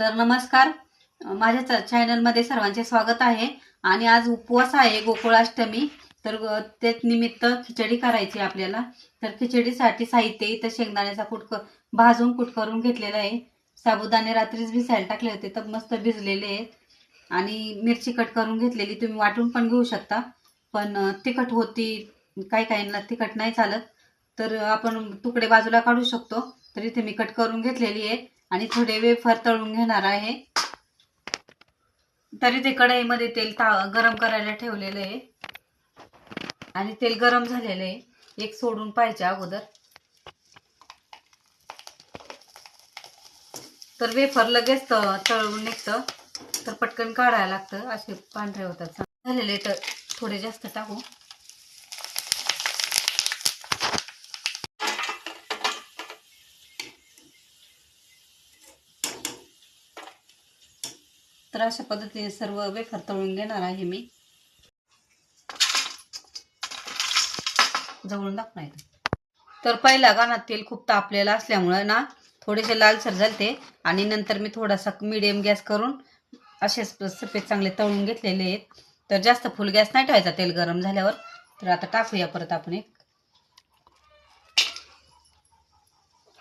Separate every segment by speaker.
Speaker 1: तर नमस्कार. माझ्या च- चॅनलमध्ये सर्वांचे स्वागत आहे. आणि आज उपवास आहे गोकुळाष्टमी. तर त्याच निमित्त खिचडी करायची आपल्याला. तर खिचडीसाठी साहित्य इथं शेंगदाण्याचा कुटक भाजून कुट करून घेतलेला आहे. साबुदाणे रात्रीच भिजायला टाकले होते तर मस्त भिजलेले आहेत. आणि मिरची कट करून घेतलेली तुम्ही वाटून पण घेऊ शकता. पण तिखट होती काही काहींना तिखट नाही चालत. तर आपण तुकडे बाजूला काढू शकतो. तर इथे मी कट करून घेतलेली आहे. आणि थोडे वेफर तळून घेणार आहे. तरी ते कढईमध्ये तेल ता गरम करायला ठेवलेलं आहे. आणि तेल गरम झालेलं आहे. एक सोडून पाहिजे अगोदर. तर वेफर लगेच तळून निघतं. तर पटकन काढायला लागतं. असे पांढरे होतात. झालेले तर थोडे जास्त टाकू. तर अशा पद्धतीने सर्व वेफर तळून घेणार आहे मी. जवळून दाखवणार तर पहिला गाणा तेल खूप तापलेलं असल्यामुळं ना थोडेसे लालसर झालते आणि नंतर मी थोडासा मिडियम गॅस करून असेच सफेद चांगले तळून घेतलेले आहेत. तर जास्त फुल गॅस नाही ठेवायचा तेल गरम झाल्यावर. तर आता टाकूया परत आपण एक.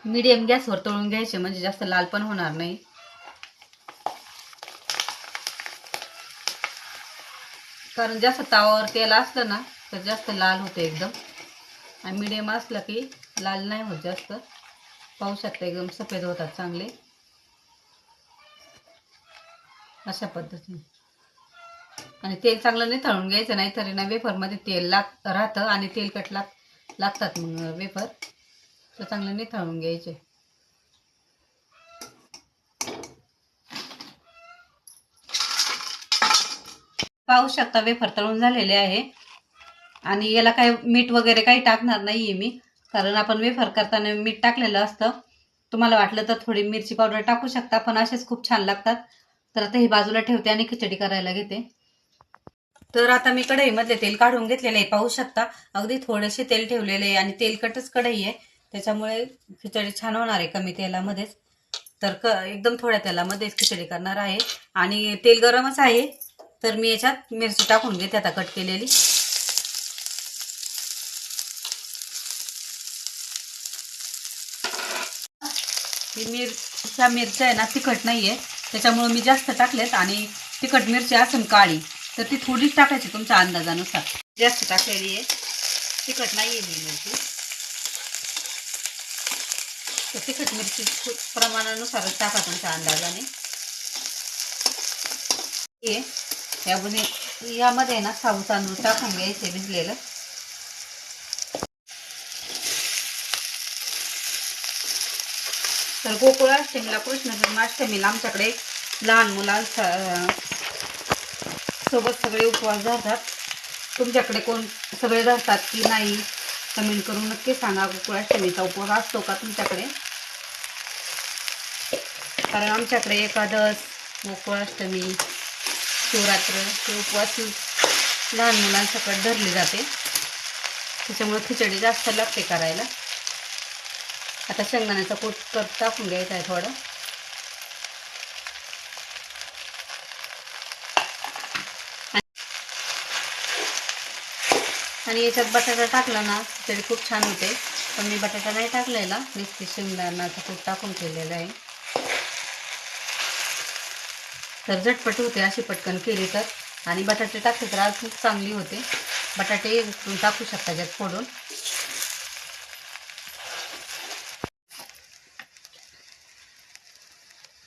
Speaker 1: मिडियम गॅसवर तळून घ्यायचे म्हणजे जास्त लाल पण होणार नाही. कारण जास्त तावावर तेल असलं ना तर जास्त लाल होते एकदम. आणि मिडियम असलं की लाल नाही होत जास्त. पाहू शकता एकदम सफेद होतात चांगले. अशा पद्धतीने. आणि तेल चांगलं नाही तळून घ्यायचं नाही तरी ना वेफरमध्ये तेल लाग राहतं आणि तेलकट लाग लागतात मग वेफर. तर चांगलं नाही तळून घ्यायचे. पाहू शकता वेफर तळून झालेले आहे. आणि याला काय मीठ वगैरे काही टाकणार नाहीये मी. कारण आपण वेफर करताना मीठ टाकलेलं असतं. तुम्हाला वाटलं तर थोडी मिरची पावडर टाकू शकता पण असेच खूप छान लागतात. तर आता ही बाजूला ठेवते आणि खिचडी करायला घेते. तर आता मी कढईमधले तेल काढून घेतलेलं आहे पाहू शकता. अगदी थोडेसे तेल ठेवलेले आहे आणि तेलकटच कढई आहे. त्याच्यामुळे खिचडी छान होणार आहे कमी तेलामध्येच. तर क एकदम थोड्या तेलामध्येच खिचडी करणार आहे. आणि तेल गरमच आहे. तर मी याच्यात मिरची टाकून घेते आता कट केलेली. मिर ह्या मिरच्या आहे ना तिखट नाही आहे त्याच्यामुळं मी जास्त टाकलेत आणि तिखट मिरची असेल काळी तर ती थोडीच टाकायची तुमच्या अंदाजानुसार. जास्त टाकलेली आहे. तिखट नाही आहे मी मिरची. तर तिखट मिरची प्रमाणानुसारच टाका तुमच्या अंदाजाने. हे यामध्ये यामध्ये ना साबू तांदूळ टाकून घ्यायचे भिजलेलं. तर गोकुळाष्टमीला कृष्ण जन्माष्टमीला आमच्याकडे लहान मुलांचा सोबत सगळे उपवास धरतात. तुमच्याकडे कोण सगळे धरतात की नाही कमेंट करून नक्की सांगा. गोकुळाष्टमीचा उपवास असतो का तुमच्याकडे? कारण आमच्याकडे एकादश गोकुळाष्टमी शिवरात्र हे उपवास लहान मुलांसकट धरले जाते. त्याच्यामुळे खिचडी जास्त लागते करायला. आता शेंगदाण्याचा कूट कर टाकून घ्यायचा आहे थोडं. आणि याच्यात बटाटा टाकला ना खिचडी खूप छान होते. पण मी बटाटा नाही टाकलेला नुसती शेंगदाण्याचा कूट टाकून केलेला आहे. तर झटपट होते अशी पटकन केली तर. आणि बटाटे टाकले तर आज खूप चांगली होते. बटाटे तुम्ही टाकू शकता त्यात फोडून.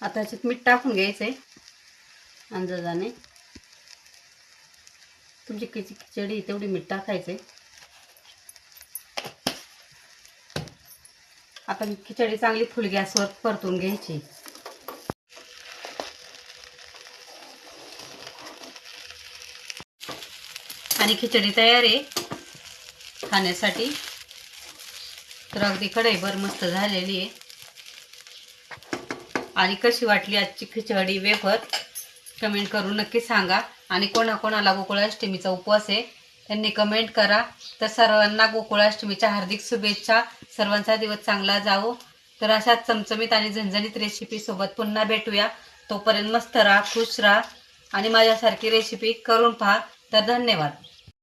Speaker 1: आता ह्याच्यात मीठ टाकून घ्यायचं आहे अंदाजाने. तुमची किती खिचडी तेवढी मीठ टाकायचं आहे आता खिचडी चांगली फुल गॅसवर परतून घ्यायची. आणि खिचडी तयार आहे. खाण्यासाठी. तर अगदी कढईभर मस्त झालेली आहे. आणि कशी वाटली आजची खिचडी वेफर? कमेंट करून नक्की सांगा. आणि कोणाकोणाला गोकुळाष्टमीचा उपवास आहे त्यांनी कमेंट करा. तर सर्वांना गोकुळाष्टमीच्या हार्दिक शुभेच्छा. सर्वांचा दिवस चांगला जावो. तर अशाच चमचमीत आणि झणझणीत रेसिपीसोबत पुन्हा भेटूया. तोपर्यंत मस्त राहा खुश राहा. आणि माझ्यासारखी रेसिपी करून पहा. तर धन्यवाद.